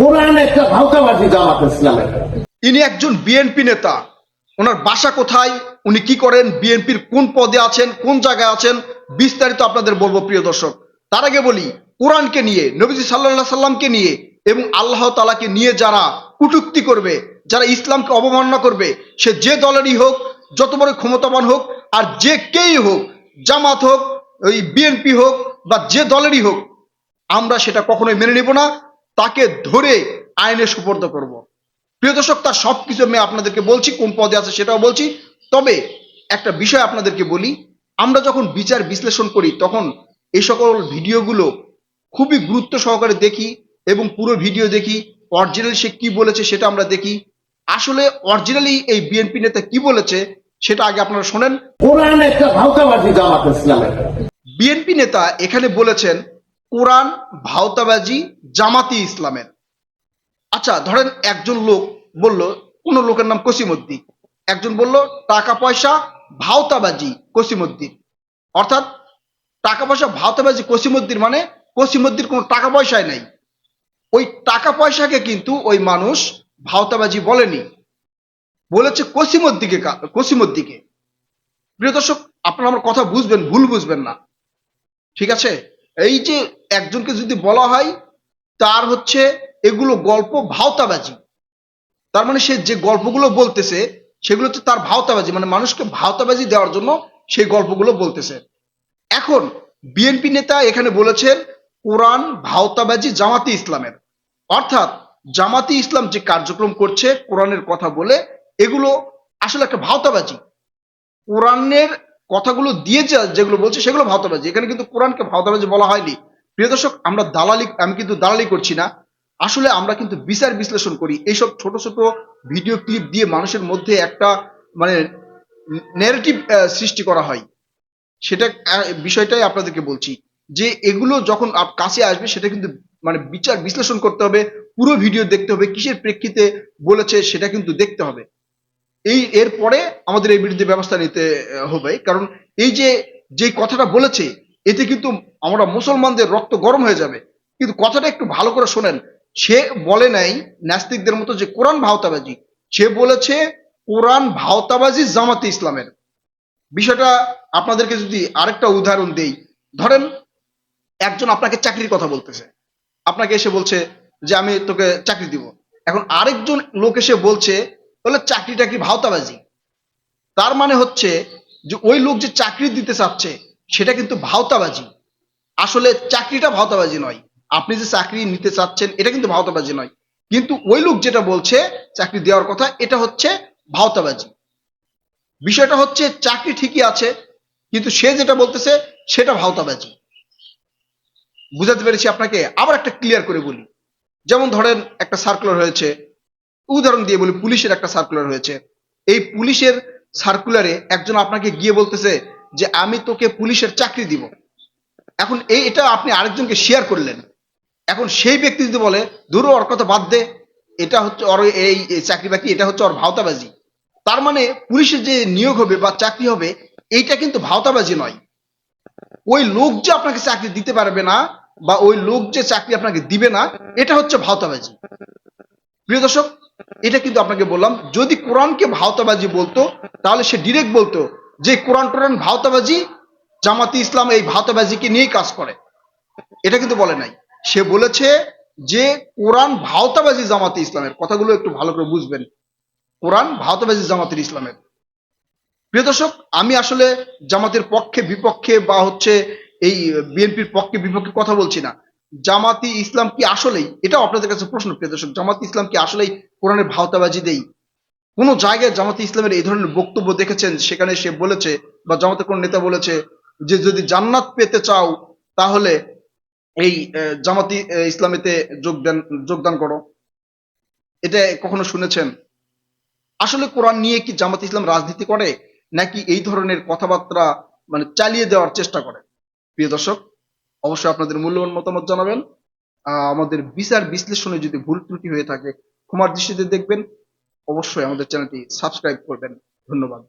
কোরআন ইনি একজন বিএনপি নেতা। ওনার বাসা কোথায়? উনি কি করেন? বিএনপির কোন পদে আছেন? কোন জায়গায় আছেন? বিস্তারিত আপনাদের বলব, প্রিয় দর্শক। তার আগে বলি, কোরআনকে নিয়ে, নবীজি সাল্লাহ সাল্লামকে নিয়ে এবং আল্লাহ তালাকে নিয়ে যারা কুটুক্তি করবে, যারা ইসলামকে অবমাননা করবে, সে যে দলেরই হোক, যত বড় ক্ষমতাবান হোক, আর যে কেই হোক, জামাত হোক, ওই বিএনপি হোক বা যে দলেরই হোক, আমরা সেটা কখনোই মেনে নেব না। তাকে ধরে আইনে সুপর্দ করব। প্রিয় দর্শক তার সবকিছু আমি আপনাদেরকে বলছি কোন পদে আছে সেটাও বলছি। তবে একটা বিষয় আপনাদেরকে বলি আমরা যখন বিচার বিশ্লেষণ করি তখন এই সকল ভিডিওগুলো খুবই গুরুত্ব সহকারে দেখি এবং পুরো ভিডিও দেখি অরিজিনাল সে কি বলেছে সেটা আমরা দেখি। আসলে অরিজিনালি এই বিএনপি নেতা কি বলেছে সেটা আগে আপনারা শোনেন। বিএনপি নেতা এখানে বলেছেন কোরআন, ভাওতাবাজি, জামাতি ইসলামের। আচ্ছা ধরেন একজন লোক বলল, কোন লোকের নাম কসিমুদ্দিন একজন বলল, টাকা পয়সা, ভাওতাবাজি কসিমুদ্দিন অর্থাৎ, টাকা পয়সা, ভাওতাবাজি কসিমুদ্দিন মানে কসিমুদ্দিন কোনো টাকা পয়সায় নাই। ওই টাকা পয়সাকে কিন্তু ওই মানুষ ভাওতাবাজি বলেনি। বলেছে কসিমুদ্দিকে কসিমুদ্দিকে প্রিয় দর্শক, আপনারা আমার কথা বুঝবেন, ভুল বুঝবেন না। ঠিক আছে? এই যে একজনকে যদি বলা হয়, তার হচ্ছে এগুলো গল্প ভাওতাবাজি। তার মানে সে যে গল্পগুলো বলতেছে, সেগুলো হচ্ছে তার ভাওতাবাজি মানে মানুষকে ভাওতাবাজি দেওয়ার জন্য সেই গল্পগুলো বলতেছে। এখন বিএনপি নেতা এখানে বলেছেন, কোরআন ভাওতাবাজি জামাতি ইসলামের। অর্থাৎ জামাতি ইসলাম যে কার্যক্রম করছে, কোরআনের কথা বলে, এগুলো আসলে একটা ভাওতাবাজি। কোরআনের কথাগুলো দিয়েছে, যেগুলো বলছে, সেগুলো ভাওতাবাজি। এখানে কিন্তু কোরআনকে ভাওতাবাজি বলা হয়নি। প্রিয় দর্শক, আমরা দালালি, আমি কিন্তু দালালি করছি না। আসলে আমরা কিন্তু বিচার বিশ্লেষণ করি। এইসব ছোট ছোট ভিডিও ক্লিপ দিয়ে মানুষের মধ্যে একটা মানে নেগেটিভ সৃষ্টি করা হয়। সেটা বিষয়টাই আপনাদেরকে বলছি। যে এগুলো যখন কাছে আসবে, সেটা কিন্তু মানে বিচার বিশ্লেষণ করতে হবে। পুরো ভিডিও দেখতে হবে, কিসের প্রেক্ষিতে বলেছে, সেটা কিন্তু দেখতে হবে। এই এরপরে আমাদের এই বিরুদ্ধে ব্যবস্থা নিতে হবে। কারণ এই যে যে কথাটা বলেছে, এতে কিন্তু আমরা মুসলমানদের রক্ত গরম হয়ে যাবে। কিন্তু কথাটা একটু ভালো করে শোনেন। সে বলে নাই নাস্তিকদের মতো যে কোরআন ভাওতাবাজি। সে বলেছে কোরআন ভাওতাবাজি জামাতে ইসলামের। বিষয়টা আপনাদেরকে যদি আরেকটা উদাহরণ দেই। ধরেন, একজন আপনাকে চাকরির কথা বলতেছে। আপনাকে এসে বলছে যে, আমি তোকে চাকরি দিব। এখন আরেকজন লোক এসে বলছে বলে চাকরি টাকরি ভাওতাবাজি? তার মানে হচ্ছে যে ওই লোক যে চাকরি দিতে চাচ্ছে, সেটা কিন্তু ভাওতাবাজি। আসলে চাকরিটা ভাওতাবাজি নয়। আপনি যে চাকরি নিতে চাচ্ছেন, এটা কিন্তু ভাওতাবাজি নয়। কিন্তু ওই লোক যেটা বলছে চাকরি দেওয়ার কথা, এটা হচ্ছে ভাওতাবাজি। বিষয়টা হচ্ছে চাকরি ঠিকই আছে, কিন্তু সে যেটা বলতেছে, সেটা ভাওতাবাজি। বুঝাতে পেরেছি আপনাকে? আবার একটা ক্লিয়ার করে বলি। যেমন ধরেন একটা সার্কুলার হয়েছে উদাহরণ দিয়ে বলি, পুলিশের একটা সার্কুলার হয়েছে। এই পুলিশের সার্কুলারে একজন আপনাকে গিয়ে বলতেছে যে, আমি তোকে পুলিশের চাকরি দিব। এখন এই, এটা আপনি আরেকজনকে শেয়ার করলেন। এখন সেই ব্যক্তি যদি বলে দূর ওর কথা বাদ দে, এটা হচ্ছে ওর এই চাকরি বাকরি, এটা হচ্ছে ওর ভাওতাবাজি। তার মানে পুলিশের যে নিয়োগ হবে বা চাকরি হবে, এইটা কিন্তু ভাওতাবাজি নয়। ওই লোক যে আপনাকে চাকরি দিতে পারবে না বা ওই লোক যে চাকরি আপনাকে দিবে না, এটা হচ্ছে ভাওতাবাজি। প্রিয় দর্শক এটা কিন্তু আপনাকে বললাম, যদি কোরআনকে ভাওতাবাজি বলতো, তাহলে সে ডিরেক্ট বলতো যে কোরআন টোরআন ভাওতাবাজি, জামাতি ইসলাম এই ভাওতাবাজিকে নিয়েই কাজ করে। এটা কিন্তু বলে নাই। সে বলেছে যে কোরআন ভাওতাবাজি জামাতি ইসলামের। কথাগুলো একটু ভালো করে বুঝবেন। কোরআন ভাওতাবাজি জামাতের ইসলামের। প্রিয় দর্শক, আমি আসলে জামাতের পক্ষে, বিপক্ষে বা হচ্ছে এই বিএনপির পক্ষে, বিপক্ষে কথা বলছি না। জামাতি ইসলাম কি আসলেই? এটাও আপনাদের কাছে প্রশ্ন, প্রিয় দর্শক, জামাতি ইসলাম কি আসলেই কোরআনের ভাওতাবাজি দেই? কোন জায়গায় জামাতি ইসলামের এই ধরনের বক্তব্য দেখেছেন? সেখানে সে বলেছে বা জামাতের কোন নেতা বলেছে যে যদি জান্নাত পেতে চাও, তাহলে এই জামাতি ইসলামেতে যোগদান যোগদান করো। এটা কখনো শুনেছেন? আসলে কোরআন নিয়ে কি জামাত ইসলাম রাজনীতি করে, নাকি এই ধরনের কথাবার্তা মানে চালিয়ে দেওয়ার চেষ্টা করে? প্রিয় দর্শক অবশ্যই আপনাদের মূল্যবান মতামত জানাবেন। আমাদের বিচার বিশ্লেষণে যদি ভুল ত্রুটি হয়ে থাকে, ক্ষমার দৃষ্টিতে দেখবেন। অবশ্যই আমাদের চ্যানেলটি সাবস্ক্রাইব করবেন। ধন্যবাদ।